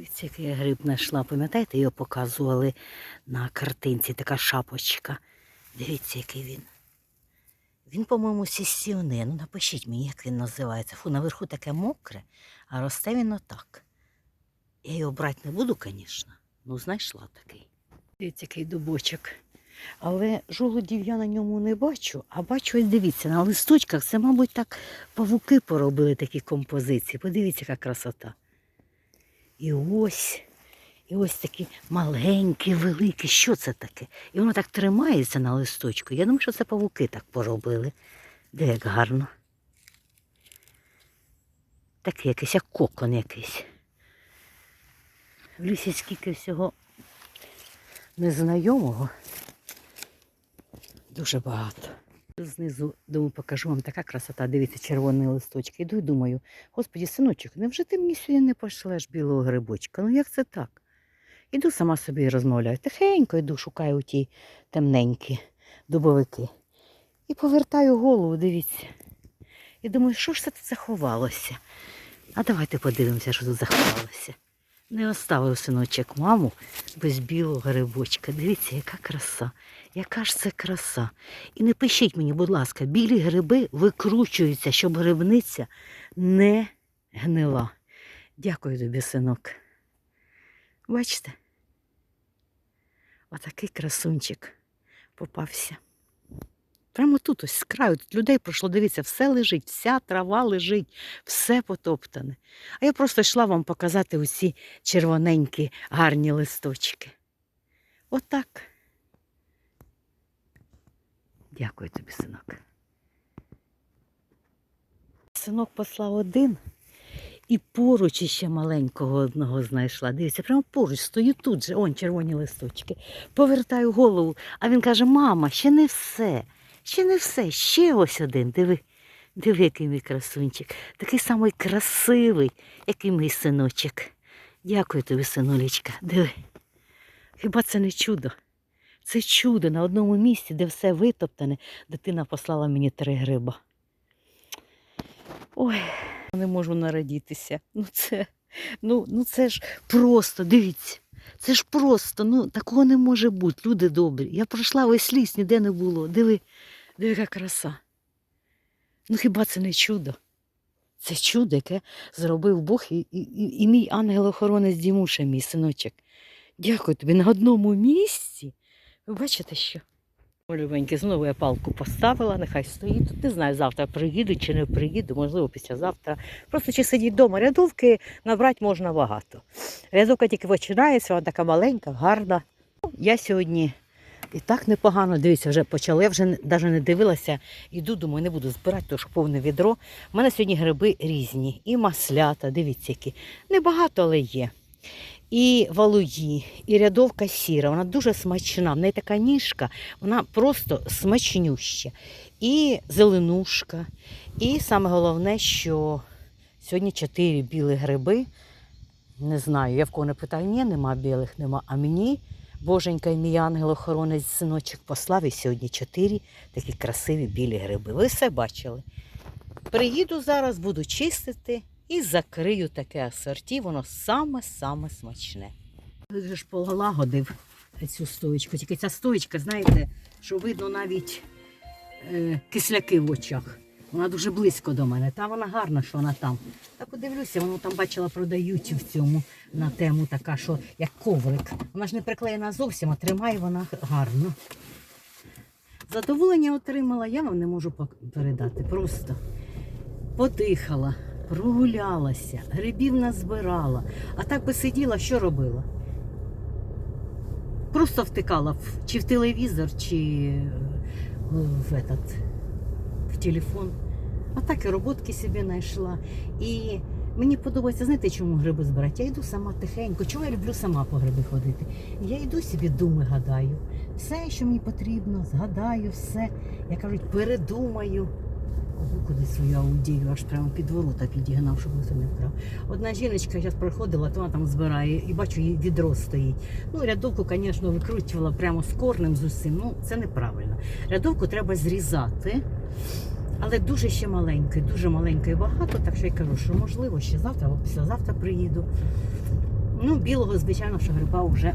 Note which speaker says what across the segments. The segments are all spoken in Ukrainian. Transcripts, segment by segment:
Speaker 1: Дивіться, який я гриб знайшла. Пам'ятаєте, його показували на картинці, така шапочка. Дивіться, який він. Він, по-моєму, сісіоне. Ну, напишіть мені, як він називається. Фу, наверху таке мокре, а росте він отак. Я його брати не буду, звісно. Ну, знайшла такий. Дивіться, який дубочок. Але жолудів я на ньому не бачу, а бачу, ось дивіться, на листочках це, мабуть, так павуки поробили такі композиції. Подивіться, яка красота. І ось, і ось такі маленькі, великі. Що це таке? І воно так тримається на листочку. Я думаю, що це павуки так поробили. Де як гарно. Такий якийсь, як кокон якийсь. В лісі скільки всього незнайомого. Дуже багато. Знизу, думаю, покажу вам така красота. Дивіться, червоні листочки. Іду і думаю, господі, синочок, невже ти мені сьогодні не пошлеш білого грибочка? Ну як це так? Іду сама собі розмовляю. Тихенько йду, шукаю ті темненькі дубовики. І повертаю голову, дивіться. І думаю, що ж це тут заховалося? А давайте подивимося, що тут заховалося. Не оставив синочок маму без білого грибочка. Дивіться, яка краса. Яка ж це краса. І не пишіть мені, будь ласка, білі гриби викручуються, щоб грибниця не гнила. Дякую тобі, синок. Бачите? Отакий красунчик попався. Прямо тут, ось з краю, тут людей пройшло, дивіться, все лежить, вся трава лежить, все потоптане. А я просто йшла вам показати усі червоненькі гарні листочки. Отак. Дякую тобі, синок. Синок послав один і поруч іще маленького одного знайшла. Дивіться, прямо поруч стою тут же, он червоні листочки. Повертаю голову, а він каже: мама, ще не все, ще не все, ще ось один. Диви, диви, який мій красунчик. Такий самий красивий, як і мій синочок. Дякую тобі, синулечка. Диви. Хіба це не чудо? Це чудо на одному місці, де все витоптане, дитина послала мені три гриба. Ой, не можу нарадітися. Ну це, ну, ну це ж просто, дивіться. Це ж просто, ну такого не може бути, люди добрі. Я пройшла весь ліс, ніде не було. Диви, диви, яка краса. Ну хіба це не чудо? Це чудо, яке зробив Бог і, і, і, і мій ангел-охоронець Дімуша, мій синочок. Дякую тобі на одному місці. Ви бачите що? Любеньки, знову я палку поставила, нехай стоїть. Тут не знаю, завтра приїду чи не приїду, можливо, післязавтра. Просто чи сидіть вдома. Рядовки набрати можна багато. Рядовка тільки починається, вона така маленька, гарна. Я сьогодні і так непогано, дивіться, вже почала. Я вже навіть не дивилася, іду, думаю, не буду збирати, тому що повне відро. У мене сьогодні гриби різні. І маслята, дивіться, які. Небагато, але є і валуї, і рядовка сіра. Вона дуже смачна. В неї така ніжка, вона просто смачнюща. І зеленушка. І саме головне, що сьогодні чотири білі гриби. Не знаю, я в кого не питаю, ні, нема білих, нема. А мені Боженька і мій ангел-охоронець синочок послав і сьогодні чотири такі красиві білі гриби. Ви все бачили. Приїду зараз, буду чистити і закрию таке асорті, воно саме-саме смачне. Він ж полагодив цю стоечку. Тільки ця стоечка, знаєте, що видно навіть е, кисляки в очах. Вона дуже близько до мене. Та вона гарна, що вона там. Так подивлюся, воно там бачила, продають в цьому на тему така, що як коврик. Вона ж не приклеєна зовсім, а тримає вона гарно. Задоволення отримала, я вам не можу передати. Просто подихала, прогулялася, грибів назбирала. А так би сиділа, що робила? Просто втикала чи в телевізор, чи в, этот, в телефон. А так і роботки собі знайшла. І мені подобається, знаєте, чому гриби збирати? Я йду сама тихенько. Чого я люблю сама по гриби ходити? Я йду собі думи гадаю. Все, що мені потрібно, згадаю, все. Я кажуть, передумаю. Куди свою аудію, аж прямо під ворота підігнав, щоб ніхто не вкрав. Одна жіночка зараз проходила, то вона там збирає, і бачу, її відро стоїть. Ну, рядовку, звісно, викручувала прямо з корнем з усім. Ну, це неправильно. Рядовку треба зрізати, але дуже ще маленький, дуже маленький і багато. Так що я кажу, що можливо ще завтра або післязавтра приїду. Ну, білого, звичайно, що гриба вже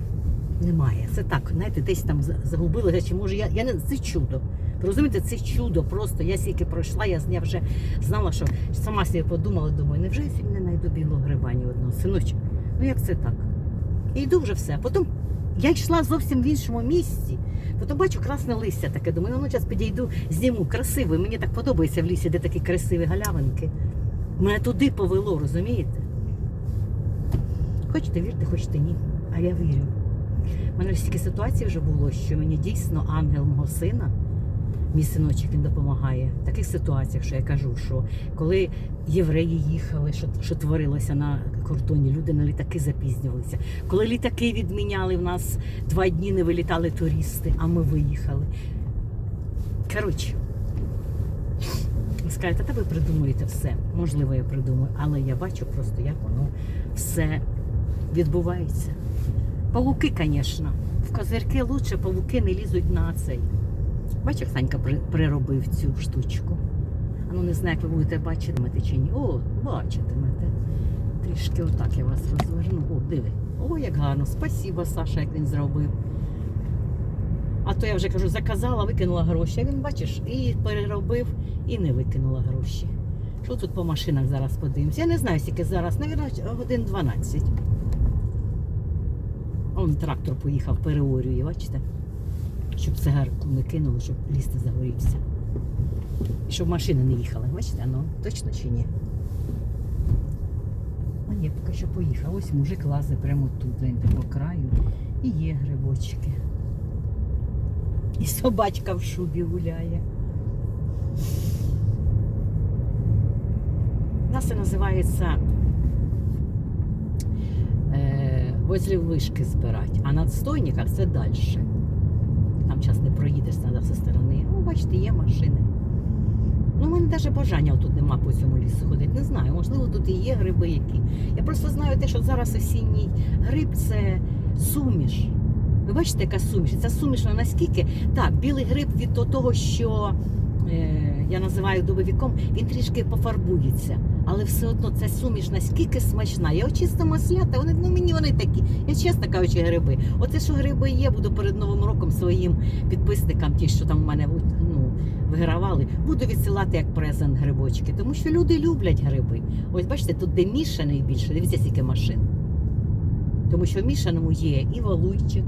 Speaker 1: немає. Це так, знаєте, десь там за- загубилося, чи може я. я не, це чудо. Розумієте, це чудо просто. Я стільки пройшла, я, я вже знала, що сама собі подумала, думаю, невже я сьогодні не знайду білого гриба ні одного синочок? Ну як це так? І йду вже все. Потім я йшла зовсім в іншому місці. Потім бачу красне листя таке. Думаю, ну зараз підійду, зніму. Красивий. Мені так подобається в лісі, де такі красиві галявинки. Мене туди повело, розумієте? Хочете вірте, хочете ні. А я вірю. У мене стільки ситуацій вже було, що мені дійсно ангел мого сина, мій синочок, він допомагає. В таких ситуаціях, що я кажу, що коли євреї їхали, що, що творилося на кордоні, люди на літаки запізнювалися. Коли літаки відміняли, в нас два дні не вилітали туристи, а ми виїхали. Коротше, скажете, та ви придумуєте все. Можливо, я придумаю, але я бачу просто, як воно все відбувається. Павуки, звісно. В козирки лучше павуки не лізуть на цей. Бачиш, як Санька приробив цю штучку. А ну не знаю, як ви будете бачитимете чи ні. О, бачитимете. Трішки отак я вас розверну. О, диви. О, як гарно. Спасіба, Саша, як він зробив. А то я вже кажу, заказала, викинула гроші. Він, бачиш, і переробив, і не викинула гроші. Що тут по машинах зараз подивимося? Я не знаю, скільки зараз, навіть годин 12. Он трактор поїхав, переорює, бачите? Щоб цигарку не кинуло, щоб ліс не загорівся. І щоб машини не їхали. Бачите, ну точно чи ні? А ні, поки що поїхав. Ось мужик лазить прямо тут, по краю. І є грибочки. І собачка в шубі гуляє. У нас це називається е, возле вишки збирати, а на отстойниках це далі. Там час не проїдеш, треба все сторони. Ну, бачите, є машини. Ну, у мене навіть бажання тут нема по цьому лісу ходити. Не знаю, можливо, тут і є гриби які. Я просто знаю те, що зараз осінній гриб це суміш. Ви бачите, яка суміш? Ця суміш вона наскільки. Так, білий гриб від того, що е, я називаю дубовіком, він трішки пофарбується. Але все одно ця суміш наскільки смачна. Я чисто маслята, вони ну мені вони такі. Я чесно кажучи, гриби. Оце що гриби є, буду перед новим роком своїм підписникам, ті, що там в мене ну, вигравали, буду відсилати як презент грибочки. Тому що люди люблять гриби. Ось бачите, тут де мішаний більше, дивіться, скільки машин. Тому що в мішаному є і валуйчик,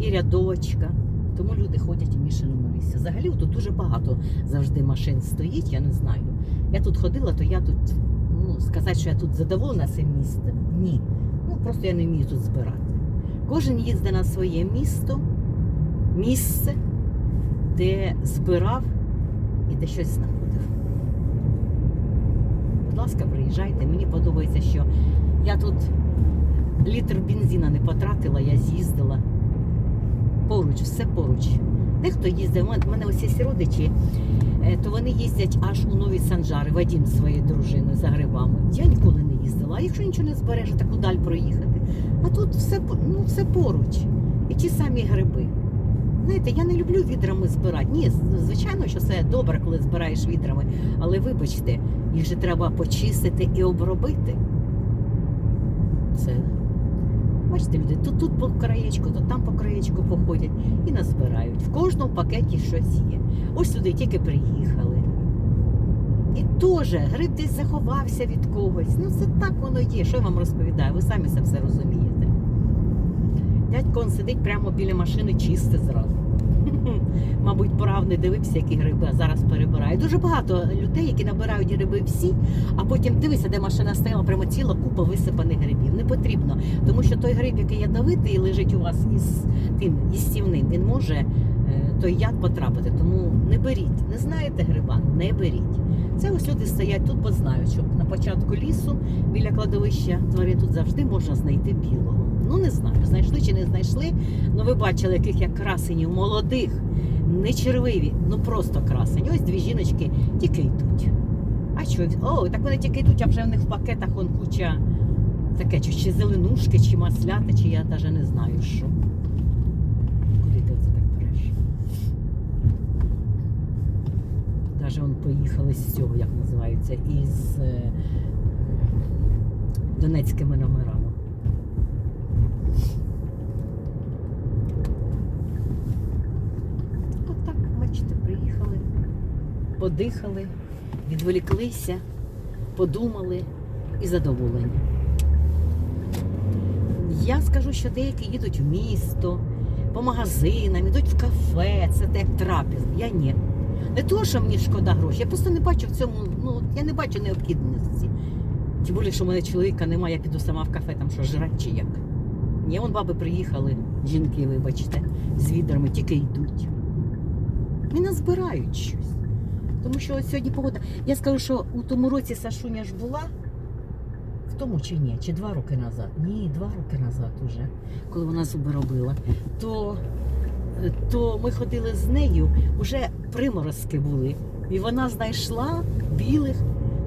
Speaker 1: і рядочка. Тому люди ходять в мішаному лісі. Взагалі тут дуже багато завжди машин стоїть, я не знаю. Я тут ходила, то я тут, ну, сказати, що я тут задоволена цим містом. Ні. Ну просто я не вмію тут збирати. Кожен їздить на своє місто, місце, де збирав і де щось знаходив. Будь ласка, приїжджайте. Мені подобається, що я тут літр бензина не потратила, я з'їздила. Поруч, все поруч. Дехто їздить, у мене- ось є родичі, е, то вони їздять аж у Нові Санжари, Вадім зі своєю дружиною за грибами. Я ніколи не їздила. А якщо нічого не збереш, таку даль проїхати. А тут все, ну, все поруч. І ті самі гриби. Знаєте, я не люблю відрами збирати. Ні, звичайно, що це добре, коли збираєш відрами. Але вибачте, їх же треба почистити і обробити. Це. Бачите, люди, тут, тут по краєчку, то там по краєчку походять і назбирають. В кожному пакеті щось є. Ось сюди тільки приїхали. І теж гриб десь заховався від когось. Ну це так воно є. Що я вам розповідаю? Ви самі це все розумієте. Дядько он сидить прямо біля машини, чисте зразу. Мабуть, порав не дивився, які гриби, а зараз перебирає. Дуже багато людей, які набирають гриби всі, а потім дивися, де машина стояла, прямо ціла купа висипаних грибів. Не потрібно, тому що той гриб, який ядовитий, лежить у вас із тим їстівним, він може е, той яд потрапити. Тому не беріть. Не знаєте гриба, не беріть. Це ось люди стоять тут, бо знають, що на початку лісу біля кладовища тварин тут завжди можна знайти білого. Ну не знаю, знайшли чи не знайшли. Ну ви бачили, яких я красенів молодих, не червиві, ну просто красені. Ось дві жіночки тільки йдуть. А що? О, так вони тільки йдуть, а вже в них в пакетах он куча Таке, чи, чи зеленушки, чи маслята, чи я навіть не знаю що. Куди ти оце так береш? Навіть он поїхали з цього, як називається, із е, донецькими номерами. Отак, бачите, приїхали, подихали, відволіклися, подумали і задоволені. Я скажу, що деякі їдуть в місто, по магазинам, йдуть в кафе, це так трапез. Я ні. Не того, що мені шкода грошей, я просто не бачу в цьому, ну, я не бачу необхідності. Тим більше, що в мене чоловіка немає, я піду сама в кафе, там що жрать чи як. Ні, вон баби приїхали, жінки, вибачте, з відрами, тільки йдуть. І не збирають щось. Тому що сьогодні погода. Я скажу, що у тому році Сашуня ж була. Тому чи ні? Чи два роки назад? Ні, два роки назад уже, коли вона зуби робила. То, то ми ходили з нею, вже приморозки були. І вона знайшла білих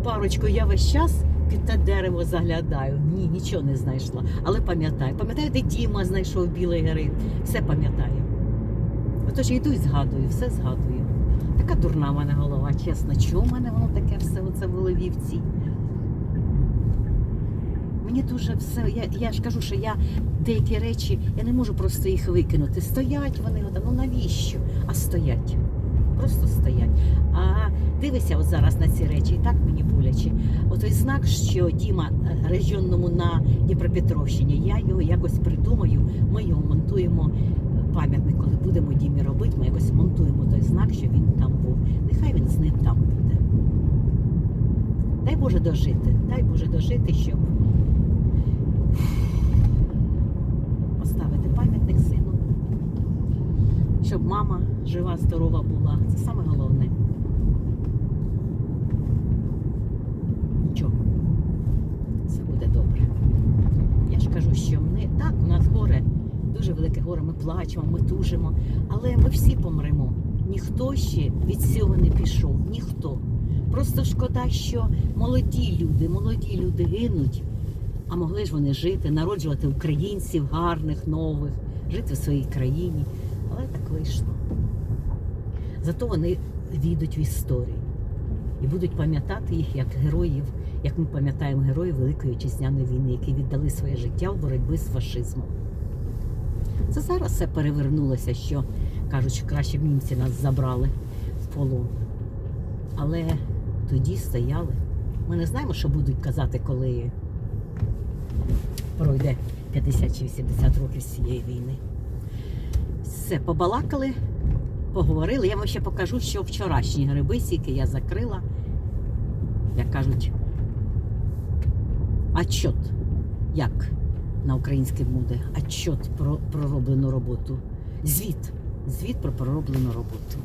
Speaker 1: парочку. Я весь час під те дерево заглядаю. Ні, нічого не знайшла. Але пам'ятаю. Пам'ятаю, де Діма знайшов білий гриб. Все пам'ятаю. Отож йду і згадую, все згадую. Така дурна в мене голова, чесно. Чого в мене воно таке все оце в голові в цій? Мені дуже все. Я, я ж кажу, що я деякі речі, я не можу просто їх викинути. Стоять вони, ну навіщо? А стоять. Просто стоять. А дивися от зараз на ці речі, і так мені боляче. Отой знак, що Діма е, регіонному на Дніпропетровщині, я його якось придумаю, ми його монтуємо пам'ятник, коли будемо Дімі робити, ми якось монтуємо той знак, що він там був. Нехай він з ним там буде. Дай Боже дожити, дай Боже дожити, щоб пам'ятник сину, щоб мама жива, здорова була. Це саме головне. Нічого. Все буде добре. Я ж кажу, що ми так, у нас горе, дуже велике горе, ми плачемо, ми тужимо, але ми всі помремо. Ніхто ще від цього не пішов, ніхто. Просто шкода, що молоді люди, молоді люди гинуть, а могли ж вони жити, народжувати українців гарних, нових, жити в своїй країні. Але так вийшло. Зато вони війдуть в історію і будуть пам'ятати їх як героїв, як ми пам'ятаємо героїв Великої Вітчизняної війни, які віддали своє життя в боротьбі з фашизмом. Це зараз все перевернулося, що кажуть, що краще б німці нас забрали в полон. Але тоді стояли. Ми не знаємо, що будуть казати, коли пройде 50 чи 80 років з цієї війни. Все, побалакали, поговорили. Я вам ще покажу, що вчорашні гриби, які я закрила, як кажуть, отчет, як на українській буде, отчет про пророблену роботу. Звіт. Звіт про пророблену роботу.